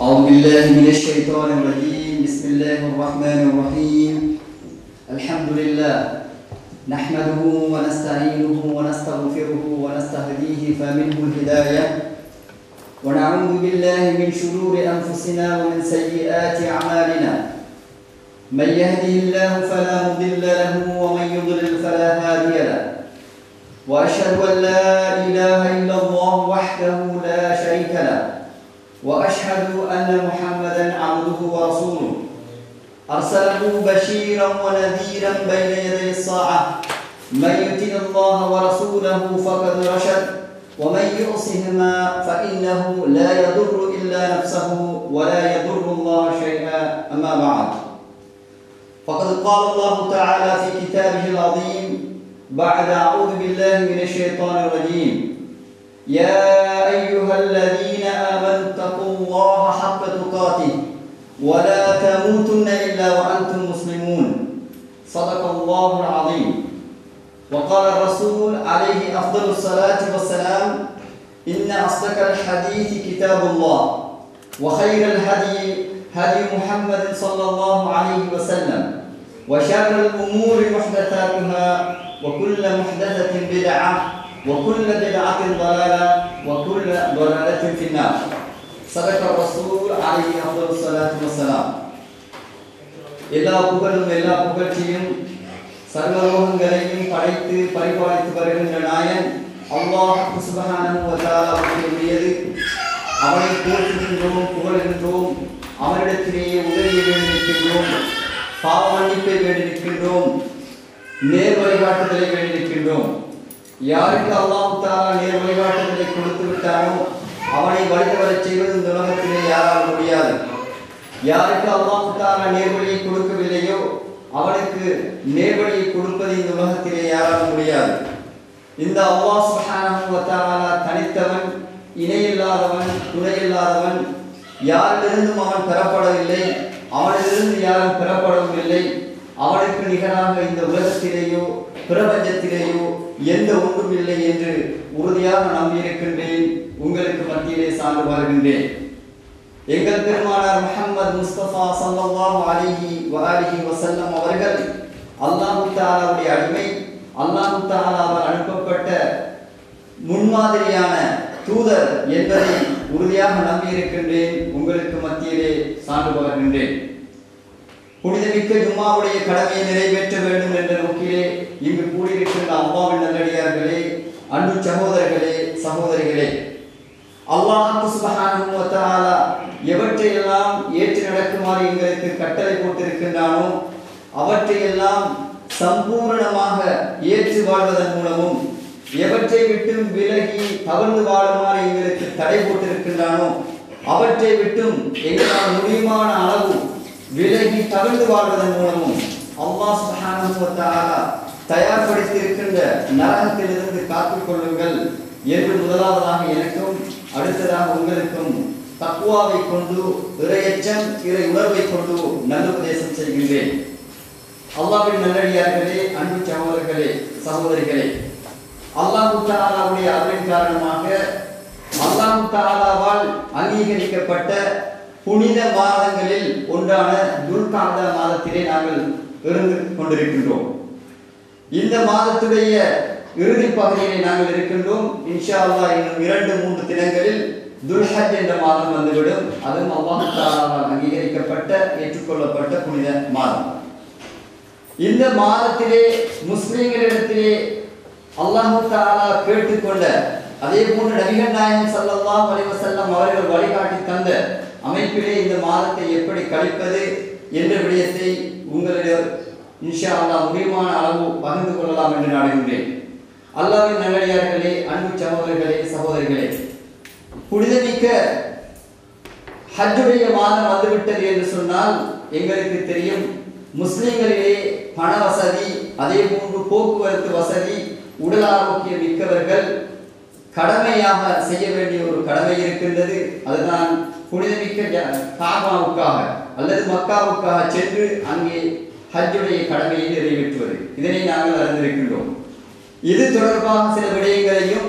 أعوذ بالله من الشيطان الرجيم. بسم الله الرحمن الرحيم. الحمد لله. نحمده ونستعينه ونستغفره ونستهديه فمنه الهداية. ونعوذ بالله من شرور أنفسنا ومن سيئات أعمالنا. من يهده الله فلا مضل له ومن يضلل فلا هادي له. وأشهد أن لا إله إلا الله وحده لا شريك له. وأشهد أن محمدا عبده ورسوله. أرسله بشيرا ونذيرا بين يدي الساعة. من يطع الله ورسوله فقد رشد. ومن يعصهما فإنه لا يضر إلا نفسه ولا يضر الله شيئا. أما بعد. فقد قال الله تعالى في كتابه العظيم بعد أعوذ بالله من الشيطان الرجيم. يا أيها الذين آمنوا اتقوا الله حق تقاته ولا تموتن إلا وأنتم مسلمون. صدق الله العظيم. وقال الرسول عليه أفضل الصلاة والسلام إن أصدق الحديث كتاب الله وخير الهدي هدي محمد صلى الله عليه وسلم وشر الأمور محدثاتها وكل محدثة بدعة وكل بدعة ضلالة وكل ضلالة في النار صدق الرسول عليه أفضل الصلاة والسلام எல்லா புகழும் எல்லா புகழ்ச்சியும் சர்வலோகங்களையும் படைத்து பரிபாலித்து வருகின்ற நாயன் அல்லாஹ் சுபஹானஹு வ தஆலாவுக்கு உரியது அவனை போற்றுகின்றோம் புகழ்கின்றோம் அவனிடத்திலேயே உதவியை வேண்டி நிற்கின்றோம் பாவ மன்னிப்பை வேண்டி நிற்கின்றோம் நேர் வழிகாட்டுதலை வேண்டி நிற்கின்றோம் யாருக்கு அல்லாஹ் தாரா நேர் வழிகாட்டுதலை கொடுத்து விட்டானோ அவனை வழித்து செய்வது இந்த உலகத்திலே யாரால் முடியாது. யாருக்கு அல்லாஹ் தாலா நேர்வழியை கொடுக்கவில்லையோ அவனுக்கு நேர்வழியை கொடுப்பது இந்த உலகத்திலே யாரால் முடியாது. இந்த அல்லாஹ் சுஹானா தனித்தவன் இணையில்லாதவன் துணையில்லாதவன் யாரிலிருந்தும் அவன் பெறப்படவில்லை அவனிலிருந்து யாரும் பெறப்படவும் இல்லை அவனுக்கு நிகராக இந்த உலகத்திலேயோ பிரபஞ்சத்திலேயோ எந்த ஒன்றும் இல்லை என்று உறுதியாக நம்பியிருக்கின்றேன் உங்களுக்கு மத்தியிலே சான்று வருகின்றேன். எங்கள் பெருமானார் முகமது முஸ்தபா சல்லல்லாஹு அலிஹி வஆலிஹி வசல்லம் அவர்கள் அல்லாஹு தாலாவுடைய அடிமை அல்லாஹு தாலாவால் அனுப்பப்பட்ட முன்மாதிரியான தூதர் என்பதை உறுதியாக நம்பியிருக்கின்றேன் உங்களுக்கு மத்தியிலே சான்று பகர்கின்றேன் புனிதமிக்க ஜும்மாவுடைய கடமையை நிறைவேற்ற வேண்டும் என்ற இங்கு கூடியிருக்கின்ற அம்மாவின் நல்லடியார்களே அன்பு சகோதரர்களே சகோதரிகளே. அல்லாஹ் சுபஹானஹு வ தஆலா எவற்றையெல்லாம் ஏற்று நடக்குமாறு எங்களுக்கு கட்டளை போட்டிருக்கின்றானோ அவற்றையெல்லாம் சம்பூரணமாக ஏற்று வாழ்வதன் மூலமும் எவற்றை விட்டும் விலகி தவழ்ந்து வாழுமாறு எங்களுக்கு தடை போட்டிருக்கின்றானோ அவற்றை விட்டும் எங்களால் முடியுமான அளவு விலகி தவழ்ந்து வாழ்வதன் மூலமும் அல்லாஹ் சுபஹானஹு வ தஆலா தயார்படுத்தியிருக்கின்ற நரகத்திலிருந்து காத்துக் கொள்ளுங்கள். என்று முதலாவதாக எனக்கும் அடுத்ததாக உங்களுக்கும் தக்குவாவை கொண்டு இறையச்சம் இறை உணர்வை கொண்டு நல்ல உபதேசம் செய்கின்றேன். அல்லாவின் நல்லடியார்களே அன்பு சகோதரர்களே சகோதரிகளே அல்லாஹு தாலாவுடைய அருளின் காரணமாக அல்லாஹு தாலாவால் அங்கீகரிக்கப்பட்ட புனித மாதங்களில் ஒன்றான துல்காத மாதத்திலே நாங்கள் இருந்து கொண்டிருக்கின்றோம். இந்த மாதத்துடைய இறுதி பகுதியிலே நாங்கள் இருக்கின்றோம். இன்ஷா அல்லாஹ் இன்னும் இரண்டு மூன்று தினங்களில் துல்ஹத் என்ற மாதம் வந்துவிடும். அதுவும் அல்லாஹு தாலாவால் அங்கீகரிக்கப்பட்ட ஏற்றுக்கொள்ளப்பட்ட புனித மாதம். இந்த மாதத்திலே முஸ்லிம்களிடத்திலே அல்லாஹு தாலா கேட்டுக்கொண்ட அதே போன்று நபிகள் நாயகம் ஸல்லல்லாஹு அலைஹி அவர்கள் வழிகாட்டி தந்த அமைப்பிலே இந்த மாதத்தை எப்படி கழிப்பது என்ற விடயத்தை உங்களிடம் இன்ஷா அல்லாஹ் முடிவான அளவு பகிர்ந்து கொள்ளலாம் என்று நாடுகின்றேன் அல்லாவின் நல்லடியார்களே அன்பு சகோதரர்களே சகோதரிகளே புனிதமிக்க ஹஜ்ஜுடைய மாதம் வந்துவிட்டது என்று சொன்னால் எங்களுக்கு தெரியும் முஸ்லிம்களிலே பண வசதி அதே போன்று போக்குவரத்து வசதி உடல் ஆரோக்கியம் மிக்கவர்கள் கடமையாக செய்ய வேண்டிய ஒரு கடமை இருக்கின்றது. அதுதான் புனிதமிக்க காபாவுக்காக அல்லது மக்காவுக்காக சென்று அங்கே ஹஜ்ஜுடைய கடமையை நிறைவேற்றுவது. இதனை நாங்கள் அறிந்திருக்கின்றோம். இது தொடர்பாக சில விடயங்களையும்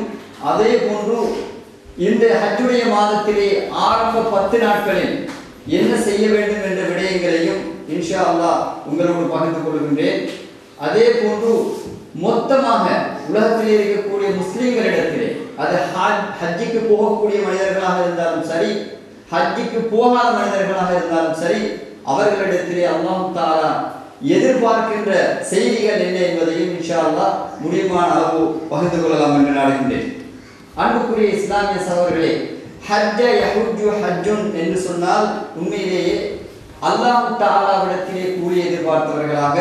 அதே போன்று இந்த ஹஜ்ஜுடைய மாதத்திலே ஆரம்ப பத்து நாட்களில் என்ன செய்ய வேண்டும் என்ற விடயங்களையும் இன்ஷா அல்லாஹ் உங்களோடு பகிர்ந்து கொள்கின்றேன். அதே போன்று மொத்தமாக உலகத்திலே இருக்கக்கூடிய முஸ்லீம்களிடத்திலே அது ஹஜ்ஜிக்கு போகக்கூடிய மனிதர்களாக இருந்தாலும் சரி ஹஜ்ஜிக்கு போகாத மனிதர்களாக இருந்தாலும் சரி அவர்களிடத்திலே அல்லாம் தாரா எதிர்பார்க்கின்ற செய்திகள் என்ன என்பதையும் இன்ஷா அல்லாஹ் முடியுமான அளவு பகிர்ந்து கொள்ளலாம் என்று நாடுகின்றேன். அன்புக்குரிய இஸ்லாமிய சகோதரர்களே ஹஜ்ஜ யஹுஜு ஹஜ்ஜுன் என்று சொன்னால் உண்மையிலேயே அல்லாஹு தாலாவிடத்திலே கூலி எதிர்பார்த்தவர்களாக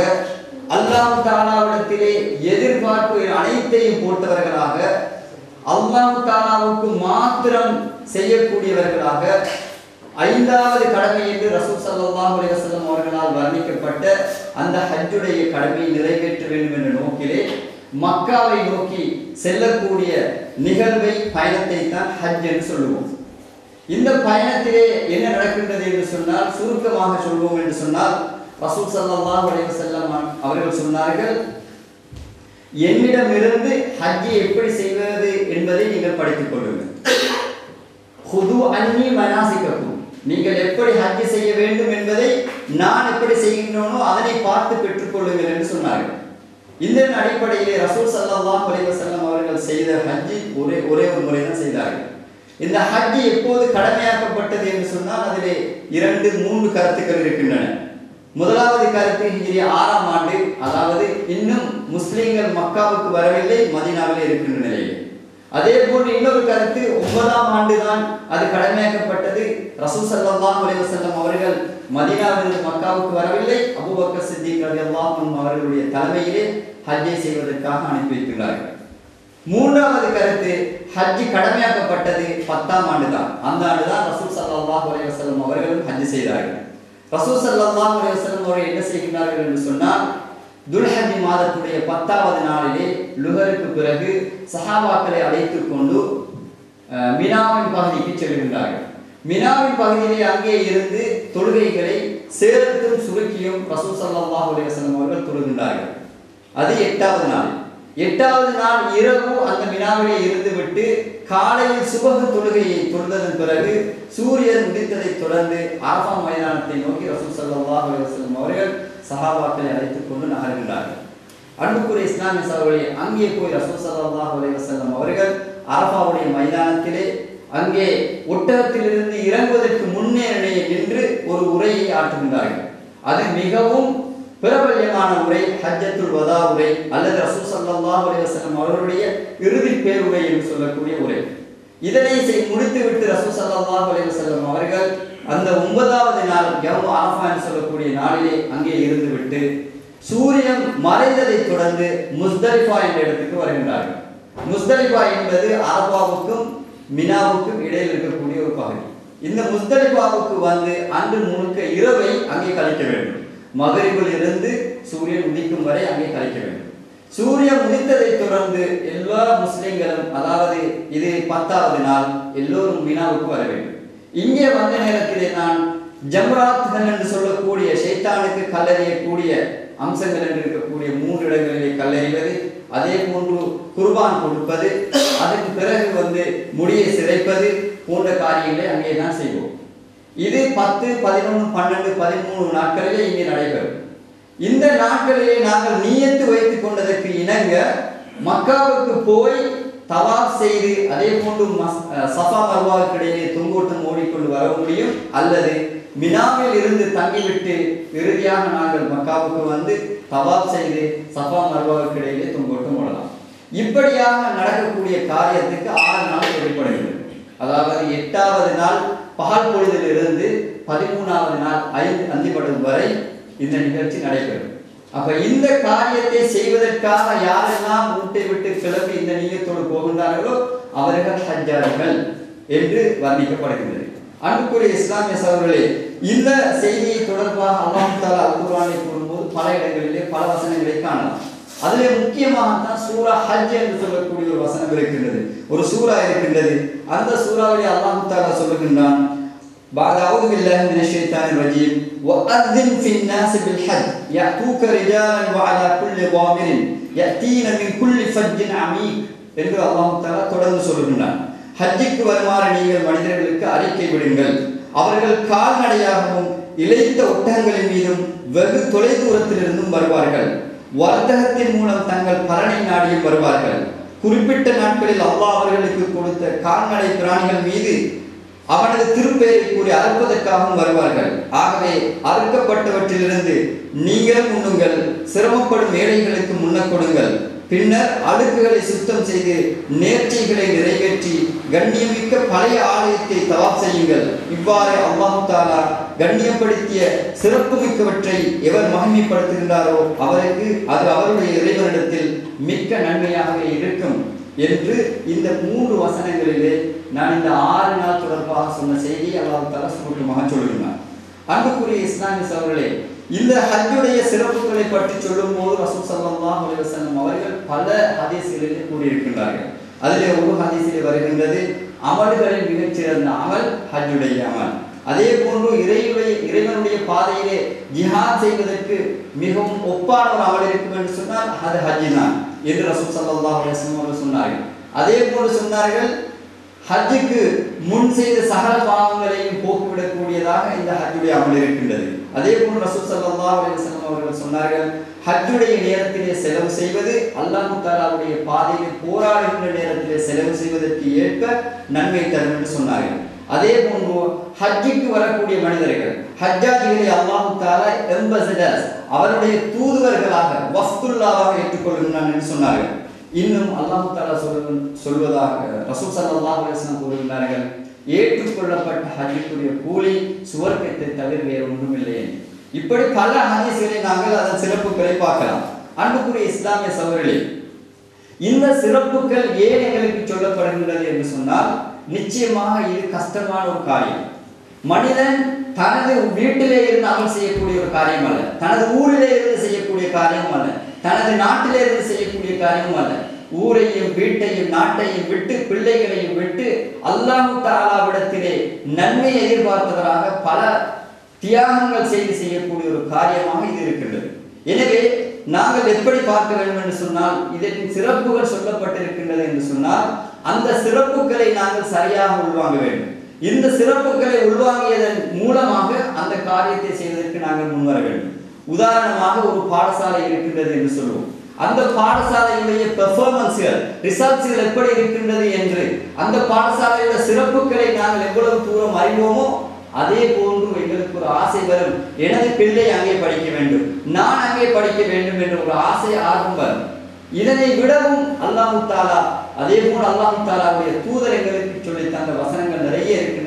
அல்லாஹு தாலாவிடத்திலே எதிர்பார்ப்பு அனைத்தையும் போட்டவர்களாக அல்லாஹு தாலாவுக்கு மாத்திரம் செய்யக்கூடியவர்களாக ஐந்தாவது கடமை என்று ரசூல் சல்லாஹ் அலைஹி அவர்களால் வர்ணிக்கப்பட்ட அந்த ஹஜ்ஜுடைய கடமையை நிறைவேற்ற வேண்டும் என்ற நோக்கிலே மக்காவை நோக்கி செல்லக்கூடிய நிகழ்வை பயணத்தை தான் ஹஜ் என்று சொல்லுவோம். இந்த பயணத்திலே என்ன நடக்கின்றது என்று சொன்னால் சுருக்கமாக சொல்வோம் என்று சொன்னால் ரசூல் ஸல்லல்லாஹு அலைஹி வஸல்லம் அவர்கள் சொன்னார்கள் என்னிடமிருந்து ஹஜ்ஜை எப்படி செய்வது என்பதை நீங்கள் படித்துக் கொள்ளுங்கள். ஹுது அன்னி மனாசிக்கக்கும் நீங்கள் எப்படி ஹஜ் செய்ய வேண்டும் என்பதை நான் எப்படி செய்கின்றோனோ அதனை பார்த்து பெற்றுக்கொள்ளுங்கள் என்று சொன்னார்கள். இந்த அடிப்படையிலே ரசூல் ஸல்லல்லாஹு அலைஹி வஸல்லம் அவர்கள் செய்த ஹஜ்ஜி ஒரே ஒரே ஒரு முறை தான் செய்தார்கள். இந்த ஹஜ்ஜி எப்போது கடமையாக்கப்பட்டது என்று சொன்னால் அதிலே இரண்டு மூன்று கருத்துக்கள் இருக்கின்றன. முதலாவது கருத்து ஹிஜ்ரி ஆறாம் ஆண்டு அதாவது இன்னும் முஸ்லிம்கள் மக்காவுக்கு வரவில்லை மதீனாவிலே இருக்கின்ற நிலையில். அதே போன்று இன்னொரு கருத்து ஒன்பதாம் ஆண்டு தான் அது கடமையாக்கப்பட்டது. ரசூல் ஸல்லல்லாஹு அலைஹி அவர்கள் மதினாவிலிருந்து மக்காவுக்கு வரவில்லை. அபூபக்கர் சித்திக் ரலியல்லாஹு அவர்களுடைய தலைமையிலே ஹஜ்ஜை செய்வதற்காக அனுப்பி வைத்துள்ளார்கள். மூன்றாவது கருத்து ஹஜ்ஜி கடமையாக்கப்பட்டது பத்தாம் ஆண்டு தான் அந்த ஆண்டு தான் ரசூல் ஸல்லல்லாஹு அலைஹி அவர்களும் ஹஜ் செய்தார்கள். ரசூல் ஸல்லல்லாஹு அலைஹி அவர்கள் என்ன செய்கிறார்கள் என்று சொன்னால் துல்ஹஜ் மாதத்துடைய பத்தாவது நாளிலே லுகருக்கு பிறகு சஹாபாக்களை அழைத்துக் கொண்டு அஹ், மினாவின் பகுதிக்கு செல்கின்றார்கள். மினாவின் பகுதியிலே அங்கே இருந்து தொழுகைகளை சேர்த்தும் சுருக்கியும் ரசூல் சல்லாஹ் அலைஹி அவர்கள் தொழுகின்றார்கள். அது எட்டாவது நாள். எட்டாவது நாள் இரவு அந்த மினாவிலே இருந்துவிட்டு காலையில் சுபகு தொழுகையை தொழுந்ததன் பிறகு சூரியன் உதித்ததை தொடர்ந்து அரபா மைதானத்தை நோக்கி ரசூல் சல்லாஹ் அலைஹி அவர்கள் சஹாபாக்களை அழைத்துக் கொண்டு நகர்கின்றார்கள். அன்புக்குரிய இஸ்லாமிய சகோதரி அங்கே போய் ரசூல் சல்லாஹ் அலைவசல்லம் அவர்கள் அரபாவுடைய மைதானத்திலே அங்கே ஒட்டகத்திலிருந்து இறங்குவதற்கு முன்னே நின்று ஒரு உரையை ஆற்றுகின்றார்கள். அது மிகவும் பிரபல்யமான உரை ஹஜ்ஜத்துல் வதா உரை அல்லது ரசூல் சல்லாஹ் அலைவசல்லம் அவர்களுடைய இறுதி பேருரை என்று சொல்லக்கூடிய உரை. இதனை செய் முடித்துவிட்டு ரசூ சல்லா அலைஹி செல்லும் அவர்கள் அந்த ஒன்பதாவது நாள் யவ் ஆஃபா என்று சொல்லக்கூடிய நாளிலே அங்கே இருந்துவிட்டு சூரியன் மறைந்ததை தொடர்ந்து முஸ்தலிஃபா என்ற இடத்துக்கு வருகின்றார்கள். முஸ்தலிஃபா என்பது அரபாவுக்கும் மினாவுக்கும் இடையில் இருக்கக்கூடிய ஒரு பகுதி. இந்த முஸ்தலிஃபாவுக்கு வந்து அன்று முழுக்க இரவை அங்கே கழிக்க வேண்டும். மகரிபில் இருந்து சூரியன் உதிக்கும் வரை அங்கே கழிக்க வேண்டும். சூரியன் உதித்ததை தொடர்ந்து எல்லா முஸ்லிம்களும் அதாவது இது பத்தாவது நாள் எல்லோரும் வினாவுக்கு வர வேண்டும். இங்கே வந்த நேரத்திலே நான் ஜம்ராத்கள் என்று சொல்லக்கூடிய சைத்தானுக்கு கல்லறியக்கூடிய அம்சங்கள் என்று இருக்கக்கூடிய மூன்று இடங்களிலே கல்லறிவது அதே போன்று குர்பான் கொடுப்பது அதற்கு பிறகு வந்து முடியை சிதைப்பது போன்ற காரியங்களை அங்கே தான் செய்வோம். இது பத்து பதினொன்று பன்னெண்டு பதிமூணு நாட்களிலே இங்கே நடைபெறும். இந்த நாட்களிலே நாங்கள் நீயத்து வைத்துக் கொண்டதற்கு இணங்க மக்காவுக்கு போய் தவாப் செய்து அதே போன்று சஃபா மர்வாவுக்கு இடையிலே தொங்கோட்டம் ஓடிக்கொண்டு வர முடியும். அல்லது மினாவில் இருந்து தங்கிவிட்டு இறுதியாக நாங்கள் மக்காவுக்கு வந்து தவாப் செய்து சஃபா மர்வாவுக்கு இடையிலே தொங்கோட்டம் ஓடலாம். இப்படியாக நடக்கக்கூடிய காரியத்துக்கு ஆறு நாள் ஏற்படுகிறது அதாவது எட்டாவது நாள் பகல் பொழுதிலிருந்து பதிமூணாவது நாள் ஐந்து அந்திப்படும் வரை இந்த நிகழ்ச்சி நடைபெறும். அப்ப இந்த காரியத்தை செய்வதற்காக யாரெல்லாம் வீட்டை விட்டு கிளம்பி இந்த நீயத்தோடு போகின்றார்களோ அவர்கள் ஹஜ்ஜார்கள் என்று வர்ணிக்கப்படுகின்றது. அன்புக்குரிய இஸ்லாமிய சகோதரர்களே இந்த செய்தியை தொடர்பாக அல்லாஹ் தாலா அல் கூறும்போது பல இடங்களிலே பல வசனங்களை காணலாம். அதிலே முக்கியமாக தான் சூரா ஹஜ் என்று சொல்லக்கூடிய ஒரு வசனம் இருக்கின்றது. ஒரு சூரா இருக்கின்றது. அந்த சூறாவிலே அல்லாஹு தாலா சொல்லுகின்றான் بعد أعوذ بالله من الشيطان الرجيم وأذن في الناس بالحج يأتوك رجالا وعلى كل ضامر يأتين من كل فج عميق என்று அல்லாஹ் தாலா தொடர்ந்து சொல்லுகின்றான் ஹஜ்ஜுக்கு வருமாறு நீங்கள் மனிதர்களுக்கு அறிக்கை விடுங்கள் அவர்கள் கால்நடையாகவும் இழைத்த ஒட்டகங்களின் மீதும் வெகு தொலைதூரத்திலிருந்தும் வருவார்கள் வர்த்தகத்தின் மூலம் தங்கள் பலனை நாடியும் வருவார்கள் குறிப்பிட்ட நாட்களில் அல்லாஹ் அவர்களுக்கு கொடுத்த கால்நடை பிராணிகள் மீது அவனது திருப்பெயரை கூறி அறுப்பதற்காகவும் வருவார்கள். ஆகவே அறுக்கப்பட்டவற்றிலிருந்து நீங்களும் உண்ணுங்கள் சிரமப்படும் ஏழைகளுக்கு முன்ன கொடுங்கள். பின்னர் அழுக்குகளை சுத்தம் செய்து நேர்ச்சைகளை நிறைவேற்றி கண்ணியமிக்க பழைய ஆலயத்தை தவாப் செய்யுங்கள். இவ்வாறு அல்லாஹு தாலா கண்ணியப்படுத்திய சிறப்புமிக்கவற்றை எவர் மகிமைப்படுத்துகின்றாரோ அவருக்கு அது அவருடைய இறைவனிடத்தில் மிக்க நன்மையாக இருக்கும். என்று இந்த மூன்று வசனங்களிலே நான் இந்த ஆறு நாள் தொடர்பாக சொன்ன செய்தியை அல்லாஹு தாலா சுருக்கமாக சொல்லுகிறார் அன்புக்குரிய இஸ்லாமிய சவர்களே இந்த ஹஜ்ஜுடைய சிறப்புகளை பற்றி சொல்லும் போது ரசூல் சல்லாஹ் அலிவசனம் அவர்கள் பல ஹதீசுகளிலே கூறியிருக்கின்றார்கள். அதிலே ஒரு ஹதீசிலே வருகின்றது அமல்களில் மிகச்சிறந்த அமல் ஹஜ்ஜுடைய அமல். அதே போன்று இறையுடைய இறைவனுடைய பாதையிலே ஜிஹாத் செய்வதற்கு மிகவும் ஒப்பான ஒரு அமல் இருக்கும் என்று சொன்னால் அது ஹஜ்ஜி தான் என்று ரசூல் சல்லல்லாஹு அலைஹி அவர்கள் சொன்னார்கள். அதே போன்று சொன்னார்கள் ஹஜ்ஜுக்கு முன் செய்த சகல பாவங்களையும் போக்குவிடக்கூடியதாக இந்த ஹஜ்ஜுடைய அமல் இருக்கின்றது. அதே போன்று ரசூல் ஸல்லல்லாஹு அலைஹி அவர்கள் சொன்னார்கள் ஹஜ்ஜுடைய நேரத்திலே செலவு செய்வது அல்லாஹ் தஆலாவுடைய பாதையில் போராடுகின்ற நேரத்திலே செலவு செய்வதற்கு ஏற்ப நன்மை தரும் என்று சொன்னார்கள். அதே போன்று ஹஜ்ஜுக்கு வரக்கூடிய மனிதர்கள் ஹஜ்ஜாஜிகளை அல்லாஹு தஆலா எம்பசடர்ஸ் அவருடைய தூதுவர்களாக வஸ்துல்லாவாக ஏற்றுக்கொள்கின்றான் என்று சொன்னார்கள். இன்னும் அல்லாஹு தாலா சொல் சொல்வதாக ரசூல் சல்லாஹ் அலைஹி கூறுகின்றார்கள் ஏற்றுக்கொள்ளப்பட்ட ஹஜ்ஜுக்குரிய கூலி சுவர்க்கத்தை தவிர வேறு ஒன்றுமில்லை. இப்படி பல ஹதீஸ்களை நாங்கள் அதன் சிறப்புகளை பார்க்கலாம். அன்புக்குரிய இஸ்லாமிய சவர்களே இந்த சிறப்புகள் ஏன் எங்களுக்கு சொல்லப்படுகின்றது என்று சொன்னால் நிச்சயமாக இது கஷ்டமான ஒரு காரியம். மனிதன் தனது வீட்டிலே இருந்து செய்யக்கூடிய ஒரு காரியம் அல்ல. தனது ஊரிலே இருந்து செய்யக்கூடிய காரியம் அல்ல. தனது நாட்டிலே இருந்து செய்யக்கூடிய காரியம் அல்ல. ஊரையும் வீட்டையும் நாட்டையும் விட்டு பிள்ளைகளையும் விட்டு அல்லாஹு தாலாவிடத்திலே நன்மை எதிர்பார்த்தவராக பல தியாகங்கள் செய்து செய்யக்கூடிய ஒரு காரியமாக இது இருக்கின்றது. எனவே நாங்கள் எப்படி பார்க்க வேண்டும் என்று சொன்னால் இதன் சிறப்புகள் சொல்லப்பட்டிருக்கின்றது என்று சொன்னால் அந்த சிறப்புகளை நாங்கள் சரியாக உள்வாங்க வேண்டும். இந்த சிறப்புகளை உள்வாங்கியதன் மூலமாக அந்த காரியத்தை செய்வதற்கு நாங்கள் முன்வர வேண்டும். உதாரணமாக ஒரு பாடசாலை இருக்கின்றது என்று சொல்லுவோம். அந்த பாடசாலையுடைய பெர்ஃபார்மன்ஸ்கள் ரிசல்ட்ஸ்கள் எப்படி இருக்கின்றது என்று அந்த பாடசாலையோட சிறப்புகளை நாங்கள் எவ்வளவு தூரம் அறிவோமோ அதே போன்று எங்களுக்கு ஒரு ஆசை வரும். எனது பிள்ளை அங்கே படிக்க வேண்டும். நான் அங்கே படிக்க வேண்டும் என்ற ஒரு ஆசை ஆர்வம் வரும். இதனை விடவும் அல்லாஹு தாலா அதே போல் அல்லாஹு தாலாவுடைய தூதர் எங்களுக்கு சொல்லி தந்த வசனங்கள் நிறைய இருக்கு